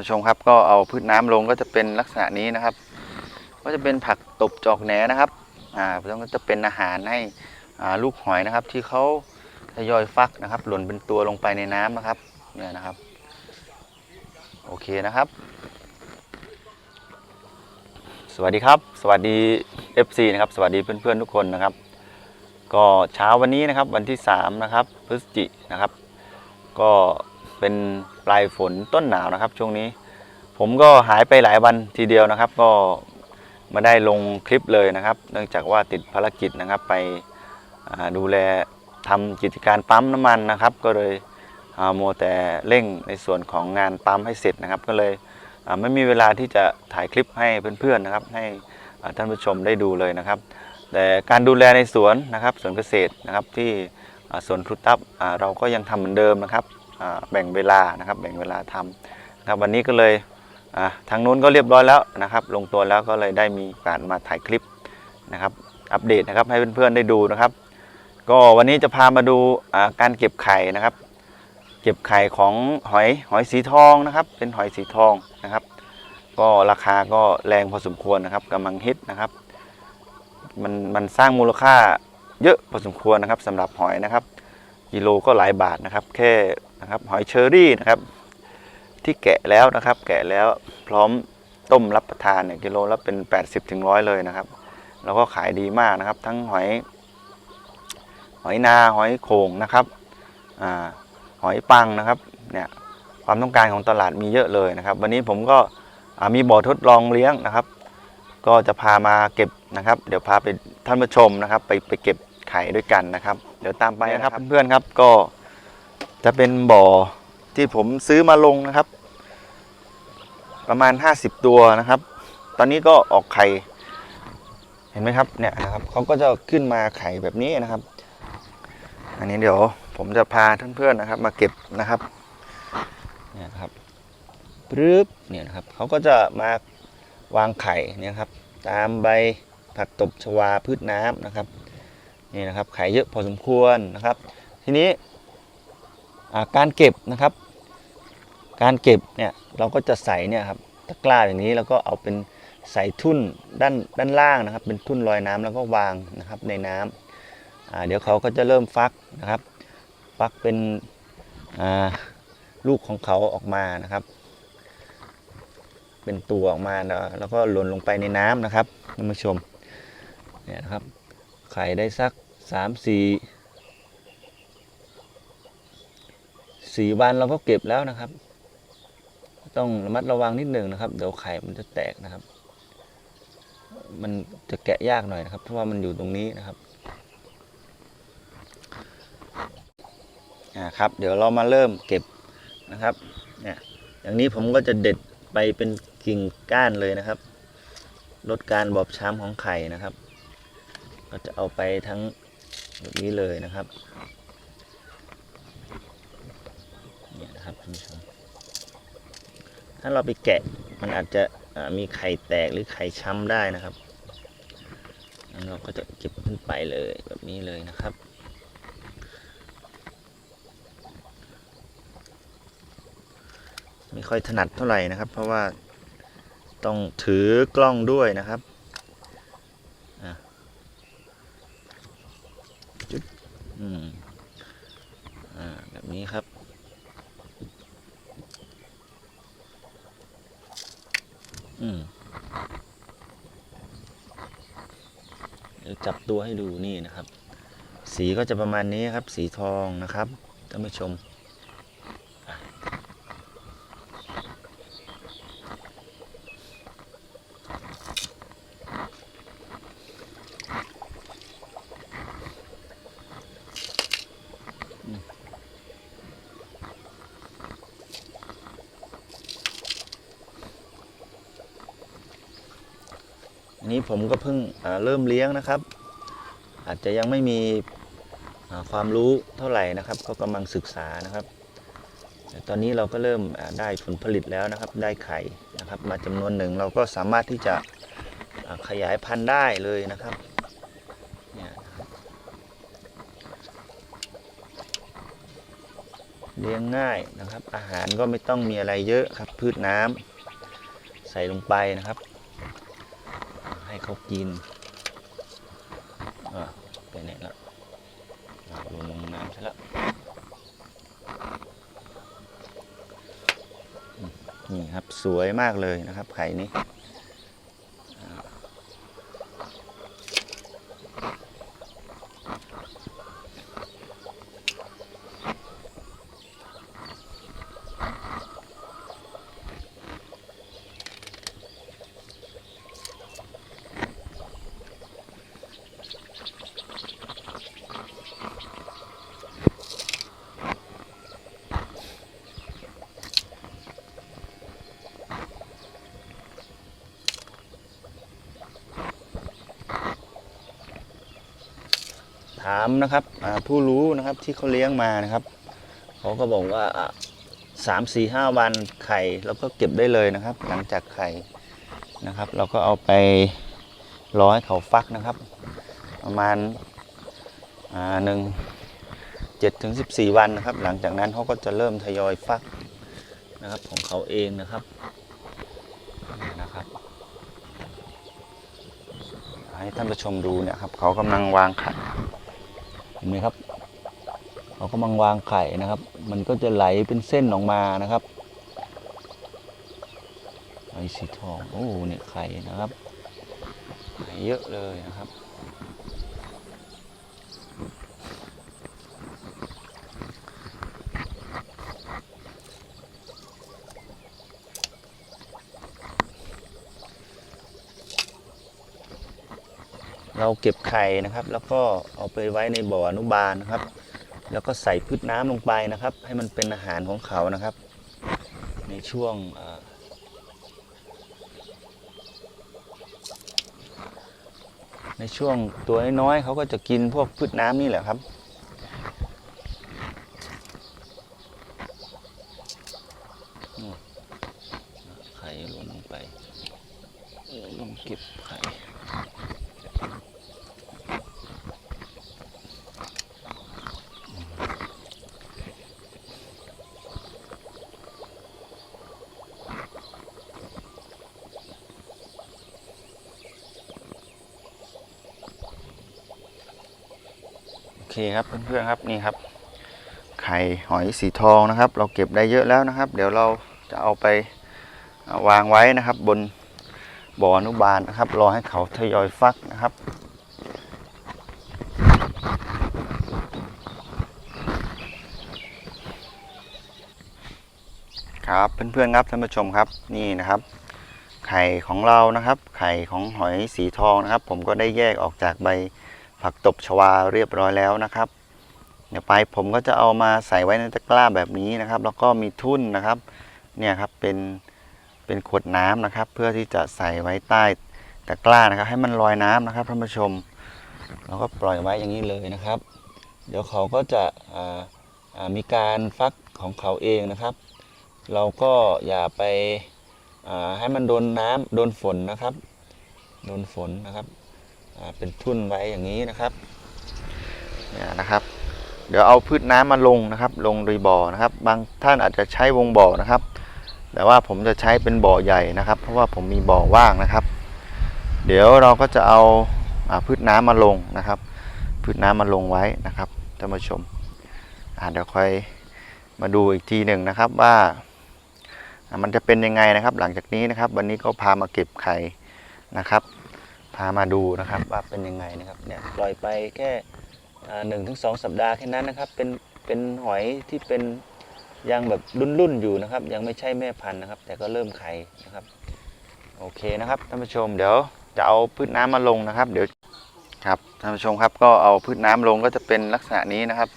ผู้ชมครับก็เอาพืชน้ำลงก็จะเป็นลักษณะนี้นะครับ ก็จะเป็นผักตบจอกแหนนะครับอ่าแล้วก็จะเป็นอาหารให้อ่าลูกหอยนะครับ ที่เขาทยอยฟักนะครับ หล่นเป็นตัวลงไปในน้ำนะครับเนี่ยนะครับ โอเคนะครับ สวัสดีครับ สวัสดี FC นะครับสวัสดีเพื่อนๆทุกคนนะครับ ก็เช้าวันนี้นะครับวันที่3นะครับพฤศจินะครับ ก็เป็น ปลายฝนต้นหนาวนะครับช่วงนี้ ผมก็หายไปหลายวันทีเดียวนะครับ ก็ไมาได้ลงคลิปเลยนะครับ เนื่องจากว่าติดภารกิจนะครับไปดูแลทำกิจการปั๊มน้ำมันนะครับ ก็เลยอ่ามัวแต่เร่งในส่วนของงานปั๊มให้เสร็จนะครับ ก็เลยไม่มีเวลาที่จะถ่ายคลิปให้เพื่อนๆนะครับ ให้ท่านผู้ชมได้ดูเลยนะครับ แต่การดูแลในสวนนะครับสวนเกษตรนะครับที่สวนครุตับเราก็ยังทำเหมือนเดิมนะครับ แบ่งเวลานะครับแบ่งเวลาทำนะครับวันนี้ก็เลยทางนู้นก็เรียบร้อยแล้วนะครับ ลงตัวแล้วก็เลยได้มีการมาถ่ายคลิปนะครับอัปเดตนะครับให้เพื่อนๆได้ดูนะครับ ก็วันนี้จะพามาดูการเก็บไข่นะครับ เก็บไข่ของหอยหอยสีทองนะครับ เป็นหอยสีทองนะครับ ก็ราคาก็แรงพอสมควรนะครับกำลังฮิตนะครับมันมันสร้างมูลค่าเยอะพอสมควรนะครับสำหรับหอยนะครับกิโลก็หลายบาทนะครับ แค่ นะครับหอยเชอรี่นะครับ ที่แกะแล้วนะครับ แกะแล้วพร้อมต้มรับประทานเนี่ยกิโลละเป็น 80ถึงร้อยเลยนะครับ แล้วก็ขายดีมากนะครับ ทั้งหอย หอยนาหอยโขงนะครับอหอยปังนะครับเนี่ยความต้องการของตลาดมีเยอะเลยนะครับ วันนี้ผมก็มีบ่อทดลองเลี้ยงนะครับ ก็จะพามาเก็บนะครับ เดี๋ยวพาไปท่านผู้ชมนะครับ ไปไปเก็บไข่ด้วยกันนะครับ เดี๋ยวตามไปนะครับเพื่อนๆครับก็ จะเป็นบ่อที่ผมซื้อมาลงนะครับ ประมาณ 50 ตัวนะครับ ตอนนี้ก็ออกไข่เห็นไหมครับเนี่ยนะครับเขาก็จะขึ้นมาไข่แบบนี้นะครับ อันนี้เดี๋ยวผมจะพาเพื่อนๆนะครับ มาเก็บนะครับเนี่ยครับปึ๊บเนี่ยนะครับเขาก็จะมาวางไข่เนี่ยครับ ตามใบผักตบชวาพืชน้ำนะครับนี่นะครับไข่เยอะพอสมควรนะครับ ทีนี้ การเก็บนะครับ การเก็บเนี่ยเราก็จะใส่เนี่ยครับตะกร้าอย่างนี้แล้วก็เอาเป็นใส่ทุ่นด้านด้านล่างนะครับ เป็นทุ่นลอยน้ำแล้วก็วางนะครับในน้ำเดี๋ยวเขาก็จะเริ่มฟักนะครับฟักเป็นลูกของเขาออกมานะครับ เป็นตัวออกมาแล้วแล้วก็หล่นลงไปในน้ำนะครับท่านผู้ชมเนี่ยนะครับไข่ได้สัก 3 4 สี่วันเราก็เก็บแล้วนะครับ ต้องระมัดระวังนิดหนึ่งนะครับ เดี๋ยวไข่มันจะแตกนะครับ มันจะแกะยากหน่อยนะครับ เพราะว่ามันอยู่ตรงนี้นะครับอ่าครับ เดี๋ยวเรามาเริ่มเก็บนะครับเนี่ยอย่างนี้ผมก็จะเด็ดไปเป็นกิ่งก้านเลยนะครับ ลดการบอบช้ำของไข่นะครับ ก็จะเอาไปทั้งแบบนี้เลยนะครับเนี่ยนะครับท่านผู้ชม ถ้าเราไปแกะมันอาจจะมีไข่แตกหรือไข่ช้ำได้นะครับเราก็จะเก็บขึ้นไปเลยแบบนี้เลยนะครับ ไม่ค่อยถนัดเท่าไหร่นะครับ เพราะว่าต้องถือกล้องด้วยนะครับอะจุดอืมอ่าแบบนี้ครับ อืมเดี๋ยว จับตัวให้ดูนี่นะครับ สีก็จะประมาณนี้ครับ สีทองนะครับท่านผู้ชม นี้ผมก็เพิ่งเริ่มเลี้ยงนะครับ อาจจะยังไม่มีความรู้เท่าไหร่นะครับ ก็กำลังศึกษานะครับแต่ตอนนี้เราก็เริ่มได้ผลผลิตแล้วนะครับ ได้ไข่นะครับ มาจำนวนหนึ่งเราก็สามารถที่จะขยายพันธุ์ได้เลยนะครับเลี้ยงง่ายนะครับ อาหารก็ไม่ต้องมีอะไรเยอะครับ พืชน้ำใส่ลงไปนะครับ ให้เขากินอะไปไหนละอะลงลงน้ำซะแล้วนี่ครับสวยมากเลยนะครับไข่นี้ามนะครับผู้รู้นะครับที่เขาเลี้ยงมานะครับเขาก็บอกว่าสามสี่ห้าวันไข่เราก็เก็บได้เลยนะครับ หลังจากไข่นะครับ เราก็เอาไปรอให้เขาฟักนะครับ ประมาณหนึ่งเจ็ดถึงสิบสี่วันนะครับ หลังจากนั้นเขาก็จะเริ่มทยอยฟักนะครับของเขาเองนะครับนะครับให้ท่านผู้ชมดูเนี่ยครับเขากำลังวางไข่ เห็นไหมครับเขากำลังวางไข่นะครับ มันก็จะไหลเป็นเส้นออกมานะครับไข่สีทองโอ้เนี่ยไข่นะครับไข่เยอะเลยนะครับ เราเก็บไข่นะครับ แล้วก็เอาไปไว้ในบ่ออนุบาลนะครับ แล้วก็ใส่พืชน้ำลงไปนะครับ ให้มันเป็นอาหารของเขานะครับ ในช่วงในช่วงตัวน้อยๆเขาก็จะกินพวกพืชน้ำนี่แหละครับ อืมไข่หล่นลงไปลงเก็บไข่ โอ เคครับเพื่อนๆครับนี่ครับ ไข่หอยสีทองนะครับ เราเก็บได้เยอะแล้วนะครับ เดี๋ยวเราจะเอาไปวางไว้นะครับ บนบ่ออนุบาลนะครับ รอให้เขาทยอยฟักนะครับครับเพื่อนๆครับท่านผู้ชมครับนี่นะครับ ไข่ของเรานะครับ ไข่ของหอยสีทองนะครับ ผมก็ได้แยกออกจากใบ ผักตบชวาเรียบร้อยแล้วนะครับ เดี๋ยวไปผมก็จะเอามาใส่ไว้ในตะกร้าแบบนี้นะครับ แล้วก็มีทุ่นนะครับ เนี่ยครับเป็นเป็นขวดน้ำนะครับ เพื่อที่จะใส่ไว้ใต้ตะกร้านะครับ ให้มันลอยน้ำนะครับท่านผู้ชมเราก็ปล่อยไว้อย่างนี้เลยนะครับ เดี๋ยวเขาก็จะมีการฟักของเขาเองนะครับ เราก็อย่าไปให้มันโดนน้ำโดนฝนนะครับ โดนฝนนะครับ เป็นทุ่นไว้อย่างนี้นะครับเนี่ยนะครับ เดี๋ยวเอาพืชน้ำมาลงนะครับ ลงในบ่อนะครับ บางท่านอาจจะใช้วงบ่อนะครับ แต่ว่าผมจะใช้เป็นบ่อใหญ่นะครับ เพราะว่าผมมีบ่อว่างนะครับ เดี๋ยวเราก็จะเอาพืชน้ำมาลงนะครับ พืชน้ำมาลงไว้นะครับท่านผู้ชมเดี๋ยวค่อยมาดูอีกทีหนึ่งนะครับว่ามันจะเป็นยังไงนะครับ หลังจากนี้นะครับ วันนี้ก็พามาเก็บไข่นะครับามาดูนะครับว่าเป็นยังไงนะครับเนี่ยปล่อยไปแค่หนึ่งถึงสองสัปดาห์แค่นั้นนะครับเป็นเป็นหอยที่เป็นยังแบบรุ่นๆอยู่นะครับ ยังไม่ใช่แม่พันธุ์นะครับ แต่ก็เริ่มไข่นะครับโอเคนะครับท่านผู้ชมเดี๋ยวจะเอาพืชน้ำมาลงนะครับ เดี๋ยวครับท่านผู้ชมครับก็เอาพืชน้ำลงก็จะเป็นลักษณะนี้นะครับ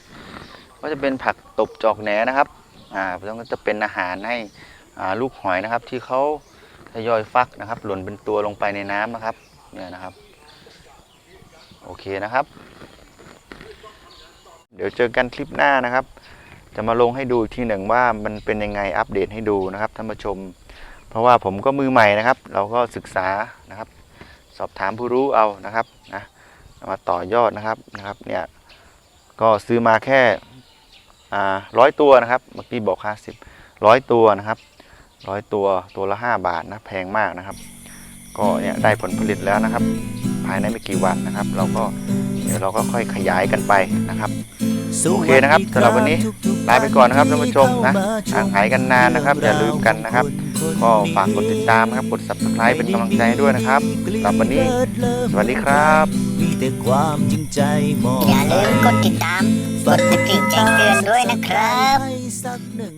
ก็จะเป็นผักตบจอกแหนนะครับอ่าแล้วก็จะเป็นอาหารให้อ่าลูกหอยนะครับ ที่เขาทยอยฟักนะครับ หล่นเป็นตัวลงไปในน้ำนะครับ เนี่ยนะครับ โอเคนะครับ เดี๋ยวเจอกันคลิปหน้านะครับ จะมาลงให้ดูอีกทีหนึ่งว่ามันเป็นยังไงอัปเดตให้ดูนะครับท่านผู้ชม เพราะว่าผมก็มือใหม่นะครับ เราก็ศึกษานะครับ สอบถามผู้รู้เอานะครับนะมาต่อยอดนะครับนะครับเนี่ยก็ซื้อมาแค่ร้อยตัวนะครับเมื่อกี้บอกห้าสิบร้อยตัวนะครับร้อยตัวตัวละห้าบาทนะแพงมากนะครับ ก็เนี่ยได้ผลผลิตแล้วนะครับ ภายในไม่กี่วันนะครับ เราก็เดี๋ยวเราก็ค่อยขยายกันไปนะครับโอเคนะครับสำหรับวันนี้ลาไปก่อนนะครับท่านผู้ชมนะห่างหายกันนานนะครับ อย่าลืมกันนะครับ ก็ฝากกดติดตามนะครับ กด subscribe เป็นกำลังใจให้ด้วยนะครับสำหรับวันนี้ สวัสดีครับมีแต่ความจริงใจมอบอย่าลืมกดติดตามกดกระดิ่งแจ้งเตือนด้วยนะครับสักหนึ่ง